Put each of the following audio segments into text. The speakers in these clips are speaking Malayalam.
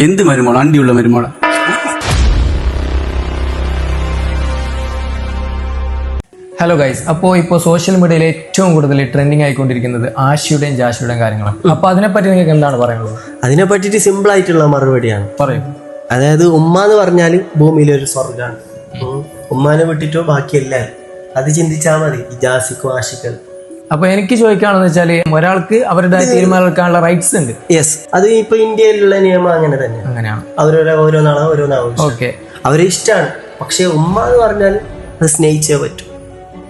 എന്ത് മരുമോൾ അണ്ടിയുള്ള മരുമോള. ഹലോ ഗൈസ് അപ്പോൾ ഇപ്പോൾ സോഷ്യൽ മീഡിയയിൽ ഏറ്റവും കൂടുതൽ ട്രെൻഡിങ് ആയിക്കൊണ്ടിരിക്കുന്നത് ആശയുടെയും ജാശയുടെയും കാര്യങ്ങളാണ്. അപ്പോൾ അതിനെപ്പറ്റി നിങ്ങൾക്ക് എന്താണ് പറയുന്നത് അതിനെ പറ്റിയിട്ട് സിമ്പിൾ ആയിട്ടുള്ള മറുപടിയാണ്. പറയും. അതായത് ഉമ്മ എന്ന് പറഞ്ഞാൽ ഭൂമിയിലെ ഒരു സ്വർഗമാണ് ഉം. ഉമ്മാനെ വിട്ടിട്ടോ ബാക്കി എല്ലാവരും അത് ചിന്തിച്ചാൽ മതി. ഈ ജാസിക്കും ആഷിക്കും അപ്പോൾ എനിക്ക് ചോദിക്കാണെന്ന് വെച്ചാൽ ഒരാൾക്ക് അവരുടെ തീരുമാനം എടുക്കാനുള്ള റൈറ്റ്സ് ഉണ്ട്. യെസ് അത് ഇപ്പൊ ഇന്ത്യയിലുള്ള നിയമം അങ്ങനെ തന്നെ. അങ്ങനെയാണ് അവരോരോ ഓരോന്നാണ് ഓരോന്നാവും. ഓക്കെ അവരെ ഇഷ്ടമാണ് പക്ഷെ ഉമ്മ എന്ന് പറഞ്ഞാൽ അത് സ്നേഹിച്ചേ പറ്റൂ.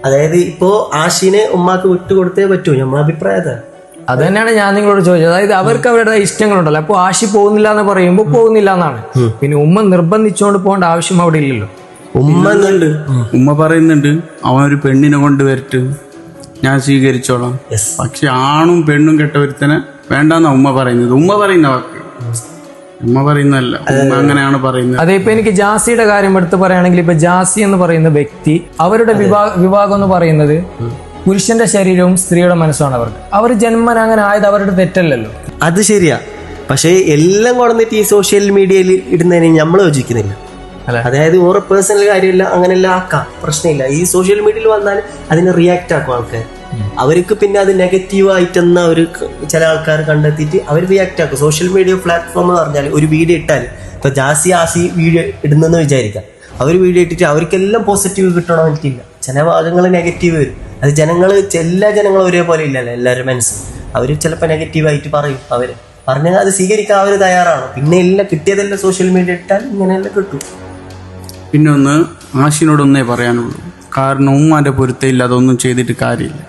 അതായത് ഇപ്പോ ആഷിനെ ഉമ്മാക്ക് വിട്ടുകൊടുത്തേ പറ്റൂ നമ്മളെ അഭിപ്രായം അതാണ് അത് തന്നെയാണ് ഞാൻ നിങ്ങളോട് ചോദിച്ചത്. അതായത് അവർക്ക് അവരുടെ ഇഷ്ടങ്ങളുണ്ടല്ലോ. അപ്പോൾ ആശി പോകുന്നില്ല എന്ന് പറയുമ്പോൾ പോകുന്നില്ല എന്നാണ്. പിന്നെ ഉമ്മ നിർബന്ധിച്ചുകൊണ്ട് പോകേണ്ട ആവശ്യം അവിടെ ഇല്ലല്ലോ. ഉമ്മ എന്നുണ്ട് ഉമ്മ പറയുന്നുണ്ട് അവൻ ഒരു പെണ്ണിനെ കൊണ്ട് വരട്ട് ഞാൻ സ്വീകരിച്ചോളാം. പക്ഷെ ആണും പെണ്ണും കെട്ട ഒരുത്തനെ വേണ്ടെന്നാ ഉമ്മ പറയുന്നത്. ഉമ്മ പറയുന്ന വാക്ക്. ഉമ്മ പറയുന്നല്ല ഉമ്മ അങ്ങനെയാണ് പറയുന്നത്. അതെ ഇപ്പൊ എനിക്ക് ജാസിയുടെ കാര്യം എടുത്ത് പറയുകയാണെങ്കിൽ ഇപ്പൊ ജാസി എന്ന് പറയുന്ന വ്യക്തി അവരുടെ വിഭാഗ വിവാഹം എന്ന് പറയുന്നത് പുരുഷന്റെ ശരീരവും സ്ത്രീയുടെ മനസ്സുമാണ് അവർക്ക് അവർ ജന്മൻ അങ്ങനെ ആയത് അവരുടെ തെറ്റല്ലല്ലോ. അത് ശരിയാ. പക്ഷേ എല്ലാം കൊടുന്നിട്ട് ഈ സോഷ്യൽ മീഡിയയിൽ ഇടുന്നതിന് നമ്മൾ യോജിക്കുന്നില്ല? അതായത് ഓരോ പേഴ്സണൽ കാര്യമില്ല അങ്ങനെല്ലാം ആക്കാം. പ്രശ്നമില്ല. ഈ സോഷ്യൽ മീഡിയയിൽ വന്നാൽ അതിനെ റിയാക്ട് ആക്കും ആൾക്കാർ അവർക്ക് പിന്നെ അത് നെഗറ്റീവ് ആയിട്ടെന്ന ഒരു ചില ആൾക്കാർ കണ്ടെത്തിയിട്ട് അവർ റിയാക്ട് ആക്കും. സോഷ്യൽ മീഡിയ പ്ലാറ്റ്ഫോം എന്ന് പറഞ്ഞാൽ ഒരു വീഡിയോ ഇട്ടാൽ ഇപ്പൊ ജാസി ആസി വീഡിയോ ഇടുന്നെന്ന് വിചാരിക്കാം. അവർ വീഡിയോ ഇട്ടിട്ട് അവർക്കെല്ലാം പോസിറ്റീവ് കിട്ടണമെന്നില്ല ചില ഭാഗങ്ങൾ നെഗറ്റീവ് വരും. അത് ജനങ്ങൾ എല്ലാ ജനങ്ങളും ഒരേപോലെ ഇല്ലല്ലോ എല്ലാവരും മനസ്സ്. അവർ ചിലപ്പോൾ നെഗറ്റീവായിട്ട് പറയും അവർ പറഞ്ഞാൽ അത് സ്വീകരിക്കാൻ അവർ തയ്യാറാണ്. പിന്നെ എല്ലാം കിട്ടിയതെല്ലാം സോഷ്യൽ മീഡിയ ഇട്ടാൽ ഇങ്ങനെയെല്ലാം കിട്ടും. പിന്നെ ഒന്ന് ആശിനോടൊന്നേ പറയാനുള്ളൂ. കാരണം ഉമ്മാന്റെ പൊരുത്തയില്ല അതൊന്നും ചെയ്തിട്ട് കാര്യമില്ല.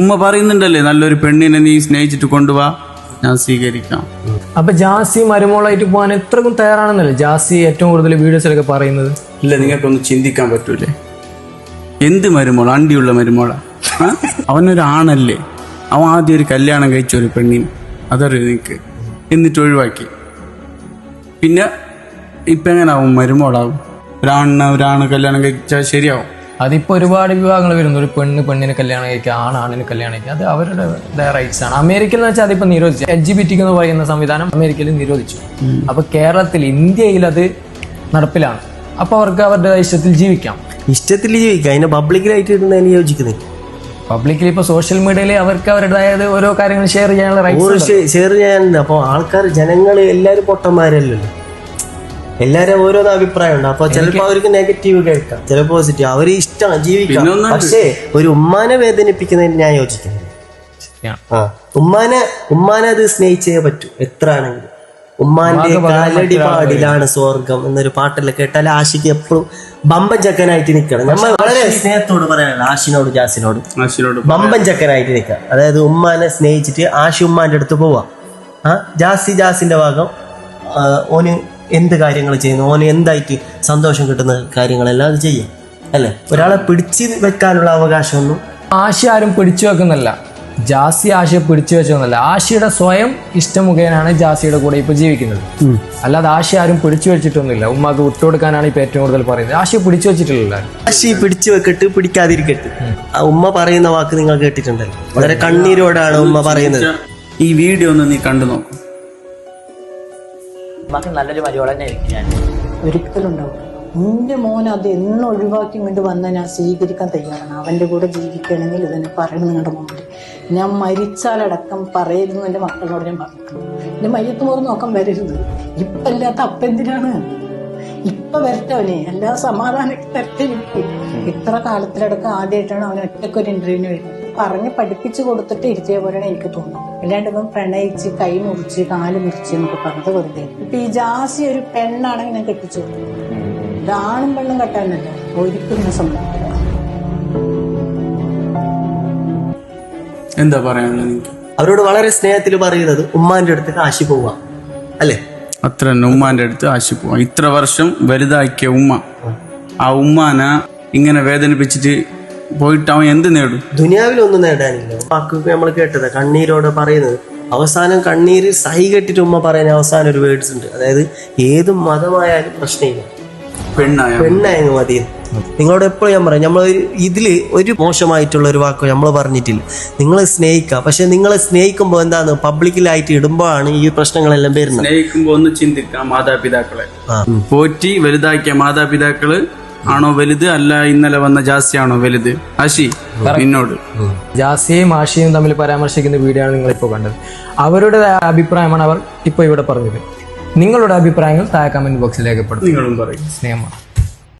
ഉമ്മ പറയുന്നുണ്ടല്ലേ നല്ലൊരു പെണ്ണിനെ നീ സ്നേഹിച്ചിട്ട് കൊണ്ടുപോവാ ഞാൻ സ്വീകരിക്കാം. അപ്പൊ ജാസി മരുമോളായിട്ട് പോകാൻ എത്രക്കും തയ്യാറാണെന്നല്ലേ? ജാസി ഏറ്റവും കൂടുതൽ വീഡിയോസിലൊക്കെ പറയുന്നത്. ഇല്ല നിങ്ങൾക്കൊന്ന് ചിന്തിക്കാൻ പറ്റൂലേ. എന്ത് മരുമോള? അണ്ടിയുള്ള മരുമോള? അവനൊരു ആണല്ലേ അവൻ ആദ്യം ഒരു കല്യാണം കഴിച്ച ഒരു പെണ്ണിന്. അതറിയോ നിനക്ക്? എന്നിട്ട് ഒഴിവാക്കി. പിന്നെ ഇപ്പം എങ്ങനെ ആവും മരുമോളാവും. ഒരാണിനെ ഒരാണ് കല്യാണം കഴിച്ചാൽ ശരിയാവും. അതിപ്പോ ഒരുപാട് വിവാഹങ്ങൾ വരുന്നു ഒരു പെണ്ണ് പെണ്ണിന് കല്യാണം കഴിക്കുക ആണ് ആണിന് കല്യാണം കഴിക്കുക. അത് അവരുടെ റൈറ്റ്സ് ആണ് അമേരിക്കയിൽ എന്ന് വെച്ചാൽ അതിപ്പോ നിരോധിച്ചു. എൽ ജി ബി ടിക്ക് എന്ന് പറയുന്ന സംവിധാനം അമേരിക്കയിൽ നിരോധിച്ചു. അപ്പൊ കേരളത്തിൽ ഇന്ത്യയിൽ അത് നടപ്പിലാണ്. അപ്പൊ അവർക്ക് അവരുടെ ഇഷ്ടത്തിൽ ജീവിക്കാം. ഇഷ്ടത്തിൽ ജീവിക്കാം അതിനെ പബ്ലിക്കിലായിട്ട് ഇടുന്നതിന് യോജിക്കുന്നില്ല. പബ്ലിക്കിൽ ഇപ്പൊ സോഷ്യൽ മീഡിയയിൽ അവർക്ക് അവരുടേതായത് ഓരോ കാര്യങ്ങൾ ഷെയർ ചെയ്യാനുള്ള ഷെയർ ചെയ്യാനുണ്ട്. അപ്പോൾ ആൾക്കാർ ജനങ്ങൾ എല്ലാവരും പൊട്ടന്മാരല്ലല്ലോ. എല്ലാരും ഓരോരോ അഭിപ്രായമുണ്ട്. അപ്പൊ ചിലപ്പോ അവർക്ക് നെഗറ്റീവ് കേൾക്കാം. ചില പോസിറ്റീവ് അവർ ഇഷ്ടം ജീവിക്കാം. പക്ഷേ ഒരു ഉമ്മാനെ വേദനിപ്പിക്കുന്നതിന് ഞാൻ യോജിക്കുന്നു. ആ ഉമ്മാനെ ഉമ്മാനെ അത് സ്നേഹിച്ചേ പറ്റൂ. എത്ര ആണെങ്കിലും. ഉമ്മാന്റെ കാലടി പാടിലാണ് സ്വർഗം എന്നൊരു പാട്ടെല്ലാം കേട്ടാൽ ആഷിക്ക് എപ്പോഴും ബമ്പൻ ചക്കനായിട്ട് നിൽക്കണം. നമ്മൾ വളരെ സ്നേഹത്തോട് പറയാനുള്ള ആഷിനോട് ജാസിനോട്. ബമ്പൻ ചക്കനായിട്ട് നിൽക്കാം അതായത് ഉമ്മാനെ സ്നേഹിച്ചിട്ട് ആഷി ഉമ്മാന്റെ അടുത്ത് പോവാ. ആ ജാസി ജാസിന്റെ ഭാഗം ഓന് എന്ത് കാര്യങ്ങൾ ചെയ്യുന്നു? ഓന് എന്തായിട്ട് സന്തോഷം കിട്ടുന്ന കാര്യങ്ങളെല്ലാം അത് ചെയ്യാം. അല്ലേ? ഒരാളെ പിടിച്ചു വെക്കാനുള്ള അവകാശമൊന്നും ആശ ആരും പിടിച്ചു വെക്കുന്നില്ല ജാസി ആശയെ പിടിച്ചു വെച്ചൊന്നല്ല ആശയുടെ സ്വയം ഇഷ്ടം മുഖേനാണ് ജാസിയുടെ കൂടെ ഇപ്പൊ ജീവിക്കുന്നത്. അല്ലാതെ ആശ ആരും പിടിച്ചു വെച്ചിട്ടൊന്നുമില്ല. ഉമ്മാക്ക് വിട്ടുകൊടുക്കാനാണ് ഇപ്പൊ ഏറ്റവും കൂടുതൽ പറയുന്നത്. ആശയെ പിടിച്ചു വെച്ചിട്ടില്ല ആശി പിടിച്ചു വെക്കട്ട് പിടിക്കാതിരിക്കട്ട്. ആ ഉമ്മ പറയുന്ന വാക്ക് നിങ്ങൾ കേട്ടിട്ടുണ്ടല്ലോ. വളരെ കണ്ണീരോടാണ് ഉമ്മ പറയുന്നത്. ഈ വീഡിയോ ഒന്ന് നീ കണ്ടു നോക്കും. നമുക്ക് നല്ലൊരു മരുവള തന്നെ ആയിരിക്കും ഞാൻ. ഒരിക്കലും എന്റെ മോൻ അത് എന്ന് ഒഴിവാക്കി ഇങ്ങോട്ട് വന്നാൽ ഞാൻ സ്വീകരിക്കാൻ തയ്യാറാണ്. അവന്റെ കൂടെ ജീവിക്കണമെങ്കിൽ ഇതെന്നെ പറയണം നിങ്ങളുടെ മുമ്പിൽ ഞാൻ മരിച്ചാലടക്കം പറയരുതെന്ന് എന്റെ മക്കളോട് ഞാൻ പറഞ്ഞു എന്റെ മയ്യത്ത് പോലും നോക്കാൻ വരരുത്. ഇപ്പം അല്ലാത്ത അപ്പെന്തിനാണ് ഇപ്പൊ വരട്ടെ എല്ലാ സമാധാനം തരട്ടെ ഇത്ര കാലത്തിലടക്കം ആദ്യമായിട്ടാണ് അവൻ ഒറ്റക്കൊരു ഒരു ഇന്റർവ്യൂവിന് വരുന്നത്. പറഞ്ഞ് പഠിപ്പിച്ചു കൊടുത്തിട്ട് ഇരുത്തിയ പോലെയാണ് എനിക്ക് തോന്നുന്നത്. അല്ലാണ്ട് ഇപ്പം പ്രണയിച്ച് കൈ മുറിച്ച് കാൽ മുറിച്ച് എന്നൊക്കെ പറഞ്ഞത് വെറുതെ. ഇപ്പൊ ഈ ജാസി ഒരു പെണ്ണാണെങ്കിൽ ഞാൻ കെട്ടിച്ചു ഇതാണും പെണ്ണും കെട്ടാനല്ല ഒരിക്കലും ഞാൻ സമ്മതിക്കില്ല എന്താ പറയാനുള്ളത് എനിക്ക് അവരോട് വളരെ സ്നേഹത്തിൽ പറയുന്നത് ഉമ്മാന്റെ അടുത്ത് കാശി പോവാ അല്ലേ? അത്ര തന്നെ ഉമ്മാന്റെ അടുത്ത് ആശി പോവാം. ഇത്ര വർഷം വലുതാക്കിയ ഉമ്മ. ആ ഉമ്മാന ഇങ്ങനെ വേദനിപ്പിച്ചിട്ട് പോയിട്ട് അവൻ എന്ത് നേടും? ദുനിയാവിലൊന്നും നേടാനില്ല. വാക്കൊക്കെ നമ്മൾ കേട്ടത് കണ്ണീരോട് പറയുന്നത്. അവസാനം കണ്ണീര് സഹി കെട്ടിട്ട് ഉമ്മ പറയുന്ന അവസാനം ഒരു വേർഡ്സ് ഉണ്ട്. അതായത് ഏത് മതമായാലും പ്രശ്നമില്ല. പെണ്ണായ പെണ്ണായ മതി. നിങ്ങളോട് എപ്പോഴും ഞാൻ പറയാം നമ്മൾ ഇതിൽ ഒരു മോശമായിട്ടുള്ള ഒരു വാക്ക് നമ്മൾ പറഞ്ഞിട്ടില്ല. നിങ്ങളെ സ്നേഹിക്കുക പക്ഷെ നിങ്ങളെ സ്നേഹിക്കുമ്പോൾ എന്താണ്? പബ്ലിക്കിലായിട്ട് ഇടുമ്പോഴാണ് ഈ പ്രശ്നങ്ങളെല്ലാം വരുന്നത്. സ്നേഹിക്കുമ്പോൾ ഒന്ന് ചിന്തിക്കാം മാതാപിതാക്കളെ. പോറ്റി വലുതാക്കിയ മാതാപിതാക്കൾ ആണോ വലുത്? അല്ല ഇന്നലെ വന്ന ജാസ്തിയാണോ വലുത്? ആശി നിന്നോട്. ജാസിയും ആഷിയും തമ്മിൽ പരാമർശിക്കുന്ന വീഡിയോ ആണ് നിങ്ങൾ ഇപ്പോൾ കണ്ടത്. അവരുടെ അഭിപ്രായമാണ് അവർ ഇപ്പോൾ ഇവിടെ പറഞ്ഞത്. നിങ്ങളുടെ അഭിപ്രായങ്ങൾ താഴെ കമന്റ് ബോക്സിൽ രേഖപ്പെടുത്തും നിങ്ങളും പറയും. സ്നേഹമാണ്.